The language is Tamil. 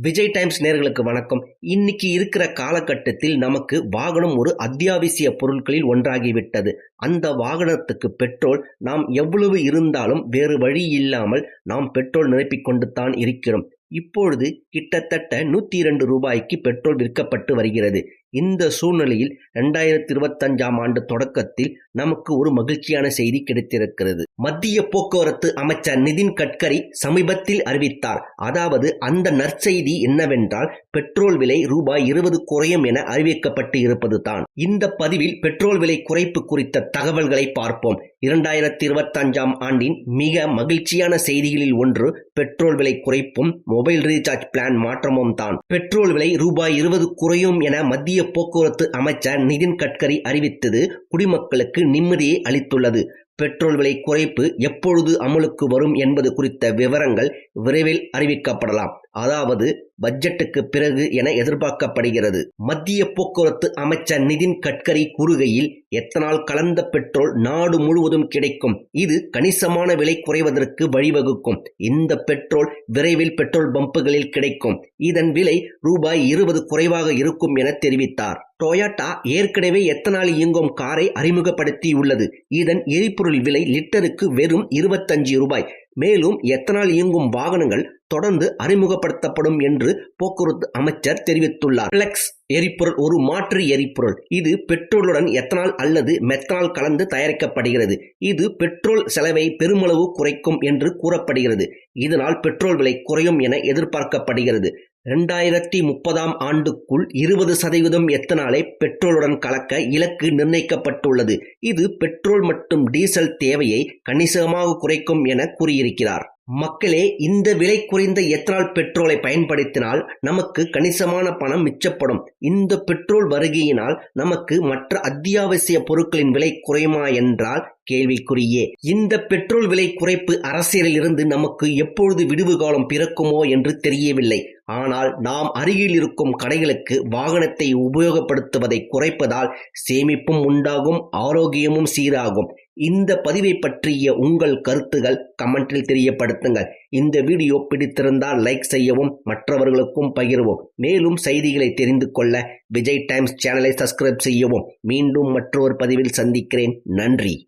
விஜய் டைம்ஸ் நேர்களுக்கு வணக்கம். இன்னைக்கு இருக்கிற காலகட்டத்தில் நமக்கு வாகனம் ஒரு அத்தியாவசிய பொருட்களில் ஒன்றாகிவிட்டது. அந்த வாகனத்துக்கு பெட்ரோல் நாம் எவ்வளவு இருந்தாலும் வேறு வழி இல்லாமல் நாம் பெட்ரோல் நிரப்பிக்கொண்டு தான் இருக்கிறோம். இப்பொழுது கிட்டத்தட்ட நூத்தி இரண்டு ரூபாய்க்கு பெட்ரோல் விற்கப்பட்டு வருகிறது. இந்த சூழ்நிலையில் இரண்டாயிரத்தி இருபத்தஞ்சாம் ஆண்டு தொடக்கத்தில் நமக்கு ஒரு மகிழ்ச்சியான செய்தி கிடைத்திருக்கிறது. மத்திய போக்குவரத்து அமைச்சர் நிதின் கட்கரி சமீபத்தில் அறிவித்தார். அதாவது அந்த நற்செய்தி என்னவென்றால் பெட்ரோல் விலை ரூபாய் இருபது குறையும் என அறிவிக்கப்பட்டு இருப்பது தான் இந்த பதிவில் பெட்ரோல் விலை குறைப்பு குறித்த தகவல்களை பார்ப்போம். இரண்டாயிரத்தி இருபத்தஞ்சாம் ஆண்டின் மிக மகிழ்ச்சியான செய்திகளில் ஒன்று பெட்ரோல் விலை குறைப்பும் மொபைல் ரீசார்ஜ் பிளான் மாற்றமும் தான். பெட்ரோல் விலை ரூபாய் இருபது குறையும் என மத்திய போக்குவரத்து அமைச்சர் நிதின் கட்கரி அறிவித்தது குடிமக்களுக்கு நிம்மதியை அளித்துள்ளது. பெட்ரோல் விலை குறைப்பு எப்பொழுது அமலுக்கு வரும் என்பது குறித்த விவரங்கள் விரைவில் அறிவிக்கப்படலாம். அதாவது பட்ஜெட்டுக்கு பிறகு என எதிர்பார்க்கப்படுகிறது. மத்திய போக்குவரத்து அமைச்சர் நிதின் கட்கரி கூறுகையில் எத்தனால் கலந்த பெட்ரோல் நாடு முழுவதும் கிடைக்கும்? இது கணிசமான விலை குறைவதற்கு வழிவகுக்கும். இந்த பெட்ரோல் விரைவில் பெட்ரோல் பம்புகளில் கிடைக்கும். இதன் விலை ரூபாய் இருபது குறைவாக இருக்கும் என தெரிவித்தார். டொயோட்டா ஏற்கனவே எத்தனால் இயங்கும் காரை அறிமுகப்படுத்தியுள்ளது இதன் எரிபொருள் விலை லிட்டருக்கு வெறும் இருபத்தஞ்சு ரூபாய். மேலும் எத்தனால் இயங்கும் வாகனங்கள் தொடர்ந்து அறிமுகப்படுத்தப்படும் என்று போக்குவரத்து அமைச்சர் தெரிவித்துள்ளார். பிளெக்ஸ் எரிபொருள் ஒரு மாற்று எரிபொருள். இது பெட்ரோலுடன் எத்தனால் அல்லது மெத்தனால் கலந்து தயாரிக்கப்படுகிறது. இது பெட்ரோல் செலவை பெருமளவு குறைக்கும் என்று கூறப்படுகிறது. இதனால் பெட்ரோல் விலை குறையும் என எதிர்பார்க்கப்படுகிறது. இரண்டாயிரத்தி முப்பதாம் ஆண்டுக்குள் இருபது சதவீதம் எத்தனாலை பெட்ரோலுடன் கலக்க இலக்கு நிர்ணயிக்கப்பட்டுள்ளது. இது பெட்ரோல் மற்றும் டீசல் தேவையை கணிசமாக குறைக்கும் என கூறியிருக்கிறார். மக்களே இந்த விலை குறைந்த எத்தனால் பெட்ரோலை பயன்படுத்தினால் நமக்கு கணிசமான பணம் மிச்சப்படும். இந்த பெட்ரோல் வருகையினால் நமக்கு மற்ற அத்தியாவசிய பொருட்களின் விலை குறையுமா என்றால் கேள்விக்குறியே. இந்த பெட்ரோல் விலை குறைப்பு அரசியலில் இருந்து நமக்கு எப்பொழுது விடுவு காலம் பிறக்குமோ என்று தெரியவில்லை. ஆனால் நாம் அருகில் இருக்கும் கடைகளுக்கு வாகனத்தை உபயோகப்படுத்துவதை குறைப்பதால் சேமிப்பும் உண்டாகும் ஆரோக்கியமும் சீராகும். இந்த பதிவை பற்றிய உங்கள் கருத்துகள் கமெண்டில் தெரியப்படுத்துங்கள். இந்த வீடியோ பிடித்திருந்தால் லைக் செய்யவும் மற்றவர்களுக்கும் பகிரவும். மேலும் செய்திகளை தெரிந்து கொள்ள விஜய் டைம்ஸ் சேனலை சப்ஸ்கிரைப் செய்யவும். மீண்டும் மற்றொரு பதிவில் சந்திக்கிறேன். நன்றி.